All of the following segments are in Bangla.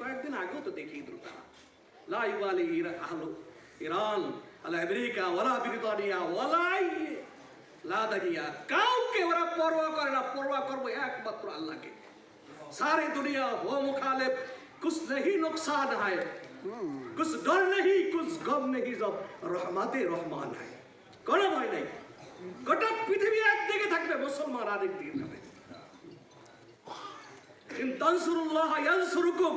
কয়েকদিন আগেও তো দেখিয়ে দিল তারা লা ইউবালি ইরা আহলু ইরান আলা আমেরিকা ওয়ালা ব্রিটানিয়া ওয়ালা ইয়ে, লা দানিয়া কাউকে ওরা পরোয়া করে না পরোয়া করবো একমাত্র আল্লাহকে सारी दुनिया हो मुखालिफ कुछ नहीं नुकसान है कुछ डर नहीं कुछ गम नहीं जब रहमते রহমান है কোনো ভয় নাই গোটা পৃথিবী একদিকে থাকবে মুসলমান আরেক দিকে থাকবে ইন তানসুরুল্লাহ ইয়ানসুরুকুম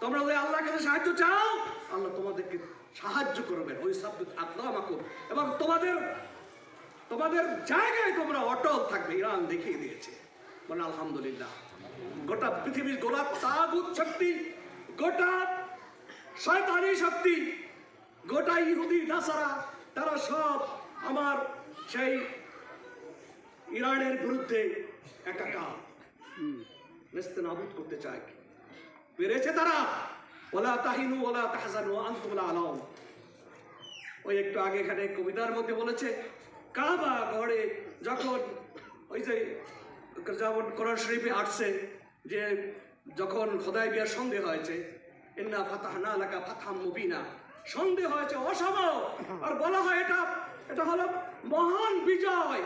তোমরা ওই আল্লাহর কাছে সাহায্য চাও? আল্লাহ তোমাদেরকে সাহায্য করবেন। ওই সাব্বিত আকরামাকুম এবং তোমাদের তোমাদের জায়গায় তোমরা অটল থাকবে। ইরান দেখিয়ে দিয়েছে। বলে, আলহামদুলিল্লাহ। গোটা পৃথিবীর গোলা তাগুত শক্তি, গোটা শয়তানি শক্তি, গোটা ইহুদি নাসারা, তারা সব আমার সেই ইরানের বিরুদ্ধে একাকার নেস্তে নাবুদ করতে চায় পেরেছে তারা। ওলা তাহিনু, ওলা তাহজানু আনতুমলা আলাম ওই একটু আগে এখানে কবিতার মধ্যে বলেছে, কাবা ঘরে যখন ওই যে যেমন কোরআন শরীফে আসছে যে যখন খোদাই বিয়ার সন্দেহ হয়েছে, ইন্না ফাতাহনা লাকা ফাতাহাম মুবিনা। সন্দেহ হয়েছে অসম্ভব। আর বলা হয় এটা এটা হলো মহান বিজয়।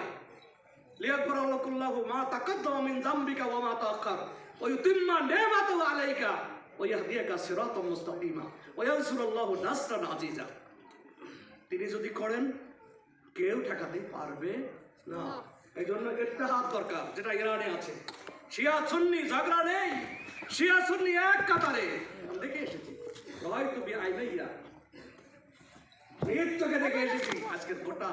লিয়াকবর আল্লাহুল্লাহু মা তাকাদ্দামা মিন যামবিকা ওয়া মা তাআখার ওয়া ইউতিম্মা নি'মাতাহু আলাইকা। ওয়া ইয়াহদিয়াকা সিরাতাম মুস্তাকিমা। তিনি যদি করেন, কেউ ঠেকাতে পারবে না। এই জন্য ইত্তেহাদ দরকার, যেটা ইরানে আছে। শিয়া, সুন্নি, ঝগড়া নেই। শিয়া, সুন্নি এক কাতারে। দেখে এসেছি। রয় তুমি আইনাইয়া নিজ চোখে দেখে এসেছি। আজকে গোটা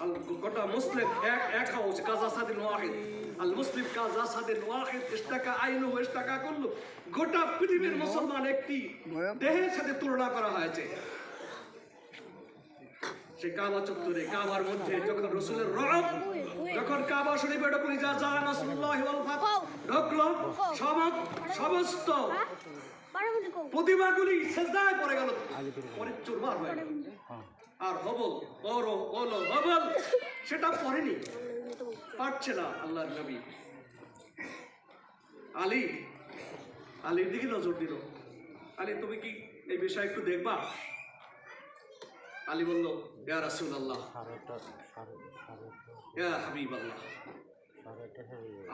এক এক হাউস কাজা সাদিন ওয়াহিদ। আল মুসলিম কাজা সাদিন ওয়াহিদ ইস্তাকা আইনু ইস্তাকা কুল্লু। গোটা পৃথিবীর মুসলমান একটি দেহের সাথে তুলনা করা হয়েছে। সে কাবা চত্বরে কাবার মধ্যে যখন রসুলের রব যখন কাবা শরীফে ঢুকলি যা যা নাসরুল্লাহ ঢুকলো সমস্ত প্রতিমাগুলি সেজদায় পড়ে গেল। পরে চুরমার হয়ে গেল। আর হবল বড় বলো হবল সেটা পড়েনি। পারছে না আল্লাহর নবী। আলী আলীর দিকে নজর দিল। আলী তুমি কি এই বিষয়ে একটু দেখবা? আলী বলল ইয়া রাসুল আল্লাহ ইয়া হাবিব আল্লাহ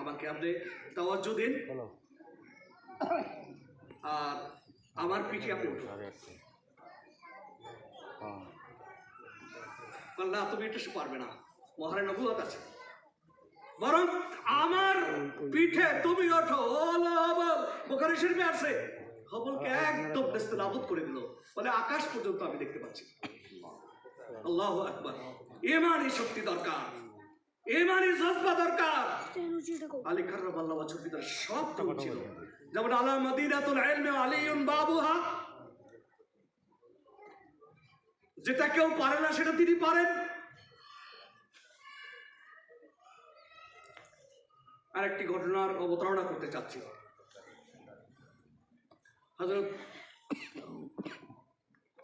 আমাকে আপনি তাওয়াজ্জু দিন। আর আমার পিঠে আপনি উঠুন। না তুমি এটা পারবে না। মহারে নবুয়ত আছে। বরং আমার পিঠে তুমি ওঠো। বোখারি শরীফে আছে। হবলকে একদম নেস্তে নাবুদ করে দিল বলে আকাশ পর্যন্ত আমি দেখতে পাচ্ছি। আল্লাহ আকবার। ইমানি শক্তি দরকার। ইমানি জজবা দরকার। আলী কার্রাম আল্লাহ বছর ভিতরে সব ছিল। যেমন আলা মদিনাতুল ইলমে আলিউন বাবুহা। যেটা কেউ পারে না সেটা তিনি পারেন। আরেকটি ঘটনার অবতারণা করতে চাচ্ছি। হজরত